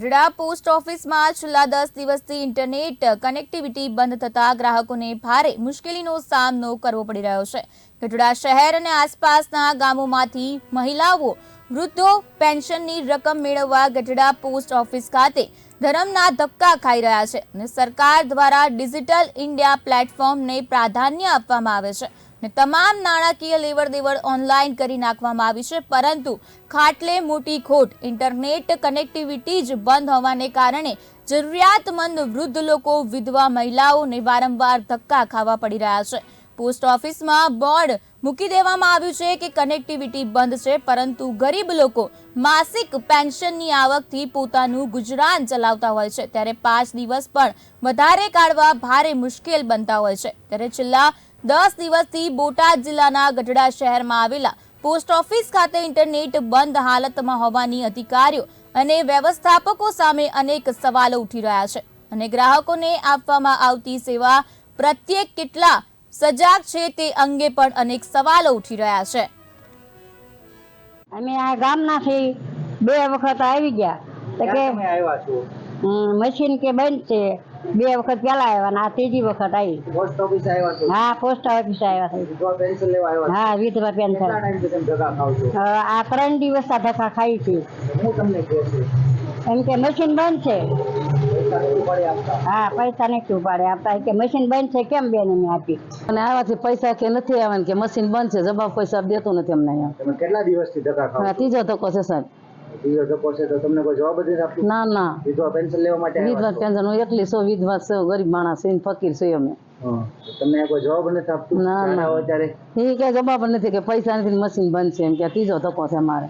Gadhada post ઓફિસમાં છેલ્લા દસ દિવસથી ઇન્ટરનેટ કનેક્ટિવિટી બંધ થતા ગ્રાહકોને ભારે મુશ્કેલીનો સામનો કરવો પડી રહ્યો છે. ગઢડા શહેર અને આસપાસના ગામોમાંથી મહિલાઓ વૃદ્ધો પેન્શનની રકમ મેળવવા ગઢડા પોસ્ટ ઓફિસ ખાતે ધરમના ધક્કા ખાઈ રહ્યા છે અને સરકાર દ્વારા ડિજિટલ ઇન્ડિયા પ્લેટફોર્મને પ્રાધાન્ય આપવામાં આવે છે. અને તમામ નાણાકીય લેવડ દેવડ ઓનલાઈન કરી નાખવામાં આવી છે, પરંતુ ખાટલે મોટી ખોટ ઇન્ટરનેટ કનેક્ટિવિટી જ બંધ હોવાને કારણે જરૂરિયાતમંદ વૃદ્ધ લોકો, વિધવા મહિલાઓને વારંવાર ધક્કા ખાવા પડી રહ્યા છે. પોસ્ટ ઓફિસમાં બોર્ડ મૂકી દેવામાં આવ્યું છે કે કનેક્ટિવિટી બંધ છે, પરંતુ ગરીબ લોકો માસિક પેન્શનની આવકથી પોતાનું ગુજરાન ચલાવતા હોય છે. ત્યારે પાંચ દિવસ પણ વધારે કાઢવા ભારે મુશ્કેલ બનતા હોય છે. ત્યારે છેલ્લા દસ દિવસથી બોટાદ જિલ્લાના ગઢડા શહેરમાં આવેલા પોસ્ટ ઓફિસ ખાતે ઇન્ટરનેટ બંધ હાલતમાં હોવાની અધિકારીઓ અને વ્યવસ્થાપકો સામે અનેક સવાલો ઉઠી રહ્યા છે અને ગ્રાહકોને આપવામાં આવતી સેવા પ્રત્યે કેટલા સજાગ છે તે અંગે પણ અનેક સવાલો ઉઠી રહ્યા છે. અમે આ ગામનાથી બે વખત આવી ગયા. તો કે મશીન કે બંધ છે. બે વખત પેલા આવ્યા ને આ ત્રીજી વખત આવી પોસ્ટ ઓફિસ આવ્યા હા પોસ્ટ ઓફિસ આવ્યા પેન્શન લેવા આવ્યા હા વિધવા પેન્શન આ ત્રણ દિવસ આ ધક્કા ખાઈ છે. હું તમને એમ કે મશીન બંધ છે. હા પૈસા નથી ઉપાડે આપતા. કે મશીન બંધ છે કેમ બેન એમ આપી? અને આવાથી પૈસા કે નથી આવવાના કે મશીન બંધ છે જવાબ પૈસા દેતું નથી અમને અહીંયા. કેટલા દિવસથી ધક્કા ખાવ હવે છો? ત્રીજો ધક્કો છે સાહેબ. બીજો ધક્કો છે તો તમને કોઈ જવાબ જ નથી આપતું ના ના. વિધવા પેન્શન લેવા માટે વિધવા પેન્શન હું એકલી છું વિધવા છું ગરીબ માણસ છું ફકીર છું અમે. તમને કોઈ જવાબ નથી આપતું? ના, ના. અત્યારે એ કે જવાબ નથી કે પૈસા નથી મશીન બંધ છે એમ કે ત્રીજો ધક્કો છે અમારે.